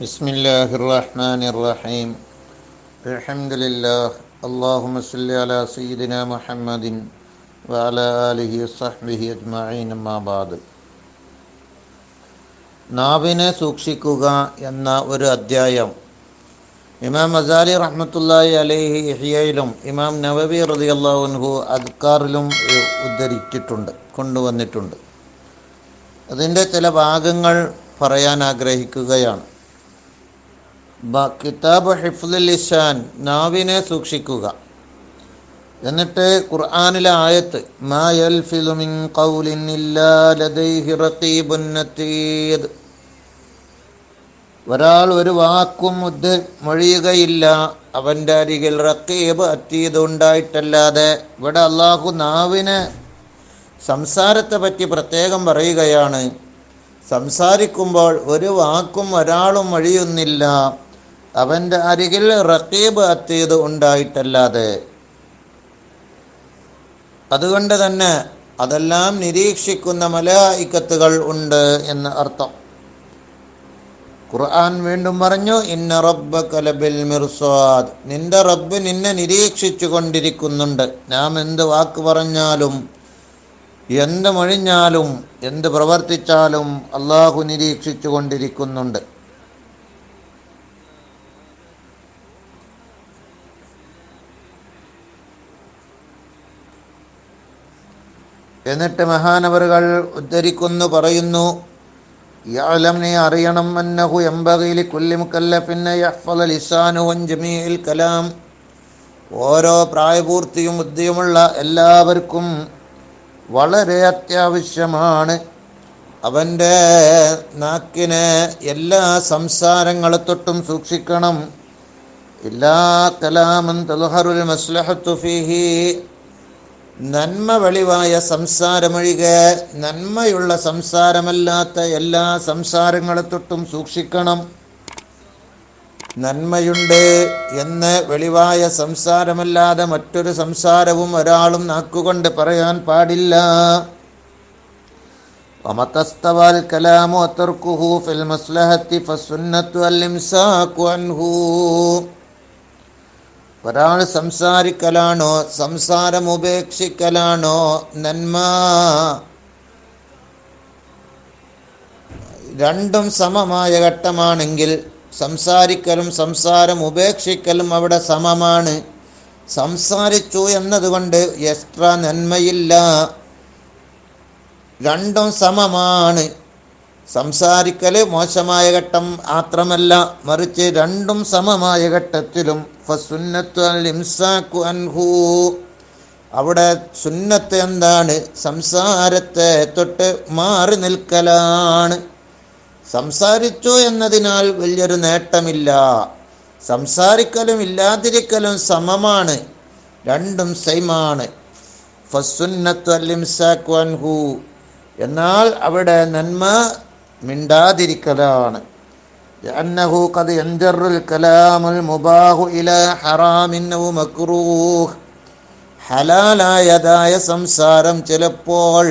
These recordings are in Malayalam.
بسم الله الرحمن الرحيم الحمد لله اللهم صل على سيدنا محمد وعلى آله وصحبه أجمعين أما بعد നാവിനെ സൂക്ഷിക്കുക എന്ന ഒരു അധ്യായം ഇമാം മസാലി റഹ്മത്തുല്ലാഹി അലൈഹി ഇഹിയയിലും ഇമാം നവബി റതി അള്ളാഹുൻഹു അദ്കാറിലും ഉദ്ധരിച്ചിട്ടുണ്ട് കൊണ്ടുവന്നിട്ടുണ്ട്. അതിന്റെ ചില ഭാഗങ്ങൾ പറയാൻ ആഗ്രഹിക്കുകയാണ്. കിതാബ് ഹിഫ്ലുൽ ലിസാൻ നാവിനെ സൂക്ഷിക്കുക. എന്നിട്ട് ഖുർആാനിലെ ആയത്ത് മാ യൽഫിദു മിൻ ഖൗലിൻ ഇല്ലാ ലദൈഹി റഖീബുൻ ഒരാൾ ഒരു വാക്കും ഉദ്ധ മൊഴിയുകയില്ല. അവന്റെ അരികിൽ റക്കീബ് അറ്റീത് ഉണ്ടായിട്ടല്ലാതെ ഇവിടെ അള്ളാഹു നാവിന് സംസാരത്തെ പറ്റി പ്രത്യേകം പറയുകയാണ്. സംസാരിക്കുമ്പോൾ ഒരു വാക്കും ഒരാളും മൊഴിയുന്നില്ല. അവന്റെ അരികിൽ റക്കീബ് അത്തീത് ഉണ്ടായിട്ടല്ലാതെ. അതുകൊണ്ട് തന്നെ അതെല്ലാം നിരീക്ഷിക്കുന്ന മലയാളിക്കത്തുകൾ ഉണ്ട് എന്ന് അർത്ഥം. ഖുർആൻ വീണ്ടും പറഞ്ഞു ഇന്ന റബ്ബ കലബിൽ മിർസാദ്. നിന്റെ റബ്ബ് നിന്നെ നിരീക്ഷിച്ചു കൊണ്ടിരിക്കുന്നുണ്ട്. നാം എന്ത് വാക്ക് പറഞ്ഞാലും എന്ത് മൊഴിഞ്ഞാലും എന്ത് പ്രവർത്തിച്ചാലും അള്ളാഹു നിരീക്ഷിച്ചു കൊണ്ടിരിക്കുന്നുണ്ട്. എന്നിട്ട് മഹാനവറുകൾ ഉദ്ധരിക്കുന്നു പറയുന്നു അറിയണം എംബഗീലി കുല്ലി മുക്കല്ലഫിന്നെ യഹ്ഫള ലിസാനുഹും ജമീഇൽ കലാം. ഓരോ പ്രായപൂർത്തിയും ബുദ്ധിയുമുള്ള എല്ലാവർക്കും വളരെ അത്യാവശ്യമാണ്. അവന്റെ നാക്കിനെ എല്ലാ സംസാരങ്ങളെ തൊട്ടും സൂക്ഷിക്കണം. എല്ലാ കലാമൻ തലഹറുൽ മസ്ലഹത്തു ഫീഹി നന്മ വെളിവായ സംസാരമൊഴികെ നന്മയുള്ള സംസാരമല്ലാത്ത എല്ലാ സംസാരങ്ങളെ തൊട്ടും സൂക്ഷിക്കണം. നന്മയുണ്ട് എന്ന് വെളിവായ സംസാരമല്ലാതെ മറ്റൊരു സംസാരവും ഒരാളും നാക്കുകൊണ്ട് പറയാൻ പാടില്ല. കലാമു അത്തർക്കുഹു ഫിൽ മസ്ലഹത്തി അൽ ഇംസാഖു അൻഹു. ഒരാൾ സംസാരിക്കലാണോ സംസാരം ഉപേക്ഷിക്കലാണോ നന്മ? രണ്ടും സമമായ ഘട്ടമാണെങ്കിൽ സംസാരിക്കലും സംസാരം ഉപേക്ഷിക്കലും അവിടെ സമമാണ്. സംസാരിച്ചു എന്നതുകൊണ്ട് എക്സ്ട്രാ നന്മയില്ല. രണ്ടും സമമാണ്. സംസാരിക്കൽ മോശമായ ഘട്ടം മാത്രമല്ല മറിച്ച് രണ്ടും സമമായ ഘട്ടത്തിലും അവിടെ സുന്നത്ത് എന്താണ്? സംസാരത്തെ തൊട്ട് മാറി നിൽക്കലാണ്. സംസാരിച്ചു എന്നതിനാൽ വലിയൊരു നേട്ടമില്ല. സംസാരിക്കലും ഇല്ലാതിരിക്കലും സമമാണ്. രണ്ടും സെയിമാണ് എന്നാൽ അവിടെ നന്മ മിണ്ടാതിരിക്കലാണ്. لأنه قد ينجر الكلام المباح إلى حرام أو مكروه ഹലാലായതായ സംസാരം ചിലപ്പോൾ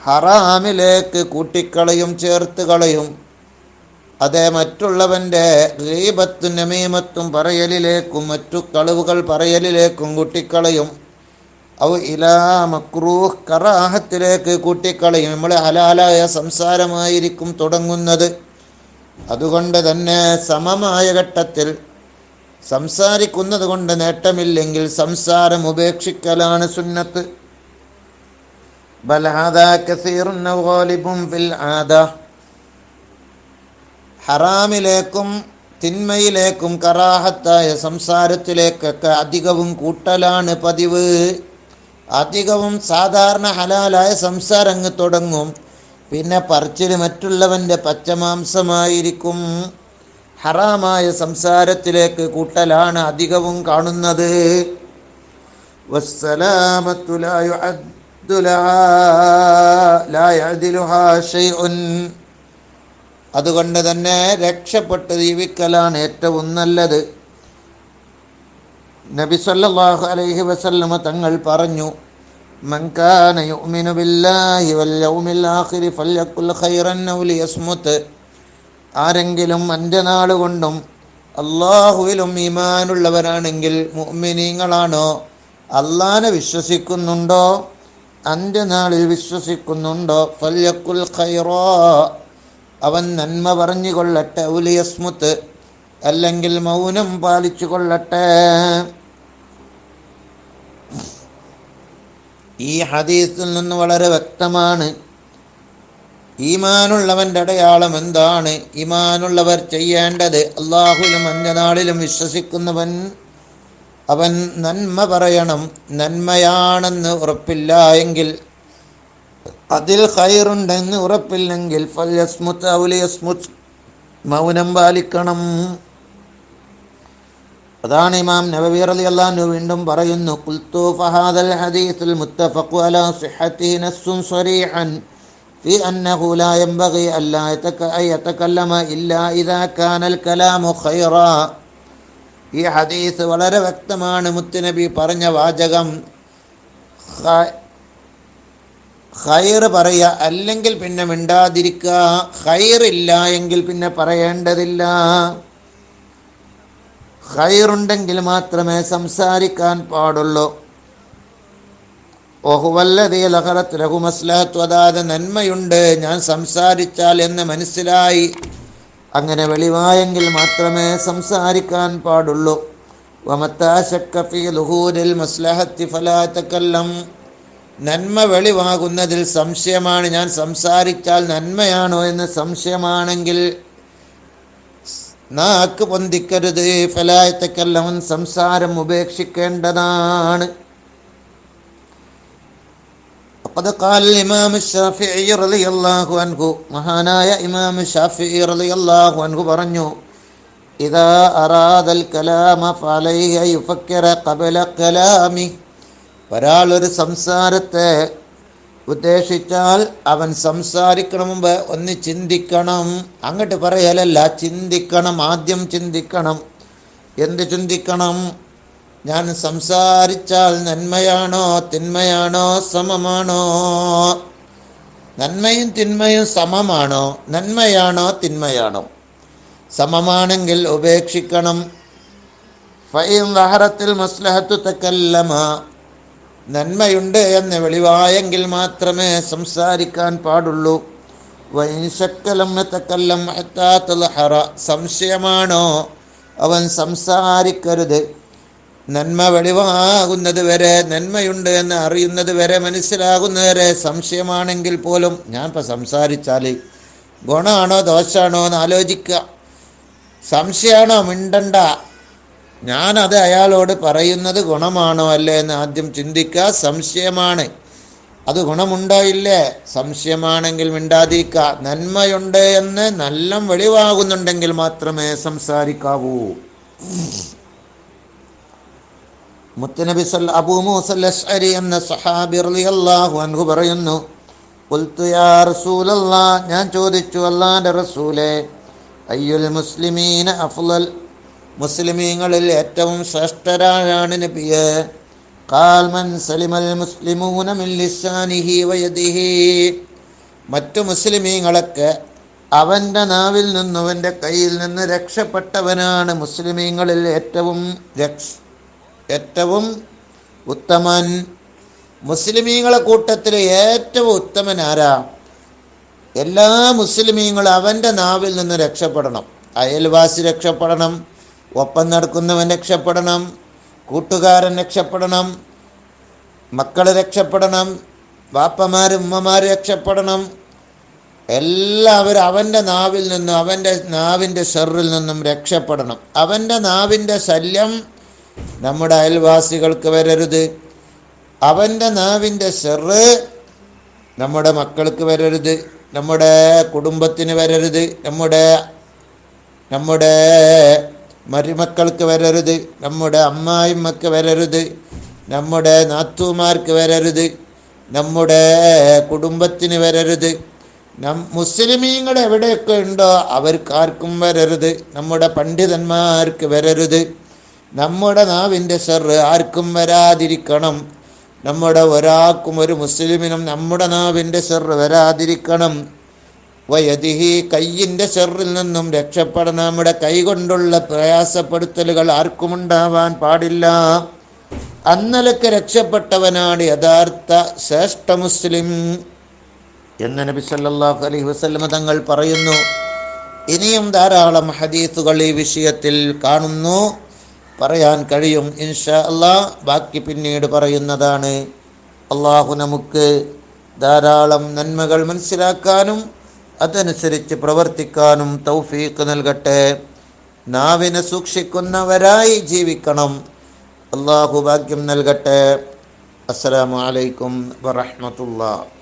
ഹറാമിലേക്ക് കൂട്ടിക്കളയും ചേർത്ത് കളയും അതേ മറ്റുള്ളവൻ്റെ ഗീബത്തും നമീമത്തും പറയലിലേക്കും മറ്റു കളവുകൾ പറയലിലേക്കും കൂട്ടിക്കളയും ഔ ഇലാ മക്രൂഹ് കറാഹത്തിലേക്ക് കൂട്ടിക്കളയും നമ്മൾ ഹലാലായ സംസാരമായിരിക്കും തുടങ്ങുന്നത് അതുകൊണ്ട് തന്നെ സമമായ ഘട്ടത്തിൽ സംസാരിക്കുന്നത് കൊണ്ട് നേട്ടമില്ലെങ്കിൽ സംസാരം ഉപേക്ഷിക്കലാണ് സുന്നത്ത്. ഹറാമിലേക്കും തിന്മയിലേക്കും കറാഹത്തായ സംസാരത്തിലേക്കൊക്കെ അധികവും കൂട്ടലാണ് പതിവ്. അധികവും സാധാരണ ഹലാലായ സംസാരങ്ങ് തുടങ്ങും. പിന്നെ പറിച്ചിൽ മറ്റുള്ളവന്റെ പച്ചമാംസമായിരിക്കും. ഹറാമായ സംസാരത്തിലേക്ക് കൂട്ടലാണ് അധികവും കാണുന്നത്. അതുകൊണ്ട് തന്നെ രക്ഷപ്പെട്ട് ജീവിക്കലാണ് ഏറ്റവും നല്ലത്. നബി സല്ലല്ലാഹു അലൈഹി വസല്ലമ തങ്ങൾ പറഞ്ഞു മൻ كان يؤمن بالله واليوم الآخر فليقل خيرا أو ليصمت. ആരെങ്കിലും അന്ത്യനാൾ കൊണ്ടും അള്ളാഹുവിലും ഈമാനുള്ളവരാണെങ്കിൽ മുഅ്മിനീങ്ങളാണോ? അള്ളാനെ വിശ്വസിക്കുന്നുണ്ടോ? അന്ത്യനാളിൽ വിശ്വസിക്കുന്നുണ്ടോ? ഫല്യക്കുൽ ഖൈറോ. അവൻ നന്മ പറഞ്ഞു കൊള്ളട്ടെ ഔലിയസ്മുത്ത് അല്ലെങ്കിൽ മൗനം പാലിച്ചു കൊള്ളട്ടെ ഈ ഹദീസിൽ നിന്ന് വളരെ വ്യക്തമാണ്. ഈമാനുള്ളവന്റെ അടയാളം എന്താണ്? ഈമാനുള്ളവർ ചെയ്യേണ്ടത് അള്ളാഹുലും അന്യനാളിലും വിശ്വസിക്കുന്നവൻ അവൻ നന്മ പറയണം. നന്മയാണെന്ന് ഉറപ്പില്ല എങ്കിൽ അതിൽ ഖൈറുണ്ടെന്ന് ഉറപ്പില്ലെങ്കിൽ ഫല്യസ്മുത്ത് ഔലിയസ്മുത്ത് മൗനം പാലിക്കണം. അതാണ് ഇമാം നബവി റളിയല്ലാഹു വീണ്ടും പറയുന്നു ഖുൽതു ഫഹാദൽ ഹദീസുൽ മുത്തഫഖു അലാ സിഹ്ഹതിഹി നസ്സുൻ സ്വരീഹൻ في أنه لا ينبغي ألا أن يتكلم إلا إذا كان الكلام خيرا ഈ ഹദീസ് വളരെ വ്യക്തമാണ് മുത്തുനബി പറഞ്ഞ വാചകം ഖൈർ പറയുക അല്ലെങ്കിൽ പിന്നെ മിണ്ടാതിരിക്കുക ഖൈറില്ല എങ്കിൽ പിന്നെ പറയേണ്ടതില്ല ഖൈറുണ്ടെങ്കിൽ മാത്രമേ സംസാരിക്കാൻ പാടുള്ളൂ. ഓഹുവല്ലതീ ലഹറത്ത് ലഘുമസ്ലഹത്വ അതാത് നന്മയുണ്ട്. ഞാൻ സംസാരിച്ചാൽ എന്ന് മനസ്സിലായി. അങ്ങനെ വെളിവായെങ്കിൽ മാത്രമേ സംസാരിക്കാൻ പാടുള്ളൂ. വമത്താശക്കഫി മസ്ലഹത്തി ഫലാത്തക്കല്ലം നന്മ വെളിവാകുന്നതിൽ സംശയമാണ്. ഞാൻ സംസാരിച്ചാൽ നന്മയാണോ എന്ന് സംശയമാണെങ്കിൽ നാക്ക് പൊന്തിക്കരുത്. ഫലായത്തക്കെല്ലാം സംസാരം ഉപേക്ഷിക്കേണ്ടതാണ്. മഹാനായ ഇമാം ഷാഫി റളിയല്ലാഹു അൻഹു പറഞ്ഞു ഇതാ അറാദൽ കലാമ ഫലൈഹ യുഫക്കര കബല കലാമി. ഒരാളൊരു സംസാരത്തെ ഉദ്ദേശിച്ചാൽ അവൻ സംസാരിക്കണ മുമ്പ് ഒന്ന് ചിന്തിക്കണം. അങ്ങോട്ട് പറയലല്ല ചിന്തിക്കണം ആദ്യം ചിന്തിക്കണം. എന്ത് ചിന്തിക്കണം? ഞാൻ സംസാരിച്ചാൽ നന്മയാണോ തിന്മയാണോ സമമാണോ? നന്മയും തിന്മയും സമമാണോ നന്മയാണോ തിന്മയാണോ? സമമാണെങ്കിൽ ഉപേക്ഷിക്കണം. ഫൈൻ വഹറത്തിൽ മസ്ലഹത്തു തക്കല്ലമ നന്മയുണ്ട് എന്ന് വെളിവായെങ്കിൽ മാത്രമേ സംസാരിക്കാൻ പാടുള്ളൂ. വൈശക്കലം തക്കല്ലം ഹറ. സംശയമാണോ? അവൻ സംസാരിക്കരുത്. നന്മ വെളിവാകുന്നത് വരെ നന്മയുണ്ട് എന്ന് അറിയുന്നത് വരെ മനസ്സിലാകുന്നത് വരെ സംശയമാണെങ്കിൽ പോലും ഞാൻ ഇപ്പം സംസാരിച്ചാൽ ഗുണമാണോ ദോഷമാണോ എന്ന് ആലോചിക്കുക. സംശയമാണോ മിണ്ടണ്ട? ഞാനത് അയാളോട് പറയുന്നത് ഗുണമാണോ അല്ലേ എന്ന് ആദ്യം ചിന്തിക്കുക. സംശയമാണ്. അത് ഗുണമുണ്ടോ ഇല്ലേ? സംശയമാണെങ്കിൽ മിണ്ടാതിരിക്കുക. നന്മയുണ്ട് എന്ന് നല്ല വെളിവാകുന്നുണ്ടെങ്കിൽ മാത്രമേ സംസാരിക്കാവൂ. മുത്തനബി സല്ല അബൂ മൂസൽ അശ്അരി എന്ന സഹാബി റളിയല്ലാഹു അൻഹു പറയുന്നു ഖുൽതു യാ റസൂലല്ലാ ഞാൻ ചോദിച്ചു അല്ലാഹുവിന്റെ റസൂലേ അയ്യുൽ മുസ്ലിമീന അഫ്ളൽ മുസ്ലിമീങ്ങളിൽ ഏറ്റവും ശ്രേഷ്ഠരാണ് നബിയെ. കാൽമൻ സലിമൽ മുസ്ലിമൂനമില്ലിസാനിഹി മറ്റു മുസ്ലിമീങ്ങളൊക്കെ അവന്റെ നാവിൽ നിന്നും അവന്റെ കയ്യിൽ നിന്ന് രക്ഷപ്പെട്ടവനാണ് മുസ്ലിമീങ്ങളിൽ ഏറ്റവും രക്ഷ ഏറ്റവും ഉത്തമൻ. മുസ്ലിമീങ്ങളെ കൂട്ടത്തിൽ ഏറ്റവും ഉത്തമൻ ആരാ? എല്ലാ മുസ്ലിമീങ്ങളും അവന്റെ നാവിൽ നിന്ന് രക്ഷപ്പെടണം. അയൽവാസി രക്ഷപ്പെടണം. ഒപ്പം നടക്കുന്നവൻ രക്ഷപ്പെടണം കൂട്ടുകാരൻ രക്ഷപ്പെടണം മക്കൾ രക്ഷപ്പെടണം വാപ്പമാർ ഉമ്മമാർ രക്ഷപ്പെടണം. എല്ലാവരും അവന്റെ നാവിൽ നിന്നും അവന്റെ നാവിന്റെ ഷെറിൽ നിന്നും രക്ഷപ്പെടണം. അവന്റെ നാവിന്റെ ശല്യം നമ്മുടെ അയൽവാസികൾക്ക് വരരുത്. അവന്റെ നാവിന്റെ ഷെറ് നമ്മുടെ മക്കൾക്ക് വരരുത്. നമ്മുടെ കുടുംബത്തിന് വരരുത്. നമ്മുടെ നമ്മുടെ മരുമക്കൾക്ക് വരരുത്. നമ്മുടെ അമ്മായിമ്മക്ക് വരരുത്. നമ്മുടെ നാത്തൂമാർക്ക് വരരുത്. നമ്മുടെ കുടുംബത്തിന് വരരുത്. നം മുസ്ലിമീങ്ങൾ എവിടെയൊക്കെ ഉണ്ടോ അവർക്കാർക്കും വരരുത്. നമ്മുടെ പണ്ഡിതന്മാർക്ക് വരരുത്. നമ്മുടെ നാവിന്റെ സെറ് ആർക്കും വരാതിരിക്കണം. നമ്മുടെ ഒരാൾക്കും ഒരു മുസ്ലിമിനും നമ്മുടെ നാവിന്റെ സെറ് വരാതിരിക്കണം. വയതിഹി കയ്യിന്റെ ഷെറിൽ നിന്നും രക്ഷപ്പെടണം. നമ്മുടെ കൈ കൊണ്ടുള്ള പ്രയാസപ്പെടുത്തലുകൾ ആർക്കുമുണ്ടാവാൻ പാടില്ല. അന്നലക്ക് രക്ഷപ്പെട്ടവനാണ് യഥാർത്ഥ ശ്രേഷ്ഠ മുസ്ലിം എന്ന് നബി സല്ലല്ലാഹു അലൈഹി വസല്ലമ തങ്ങൾ പറയുന്നു. ഇനിയും ധാരാളം ഹദീസുകൾ ഈ വിഷയത്തിൽ കാണുന്നു. പറയാൻ കഴിയും. ഇൻഷാ അള്ളാ ബാക്കി പിന്നീട് പറയുന്നതാണ്. അള്ളാഹു നമുക്ക് ധാരാളം നന്മകൾ മനസ്സിലാക്കാനും അതനുസരിച്ച് പ്രവർത്തിക്കാനും തൗഫീഖ് നൽകട്ടെ. നാവിനെ സൂക്ഷിക്കുന്നവരായി ജീവിക്കണം. അള്ളാഹു ഭാഗ്യം നൽകട്ടെ. അസ്സലാമു അലൈക്കും വറഹ്മത്തുള്ളാഹി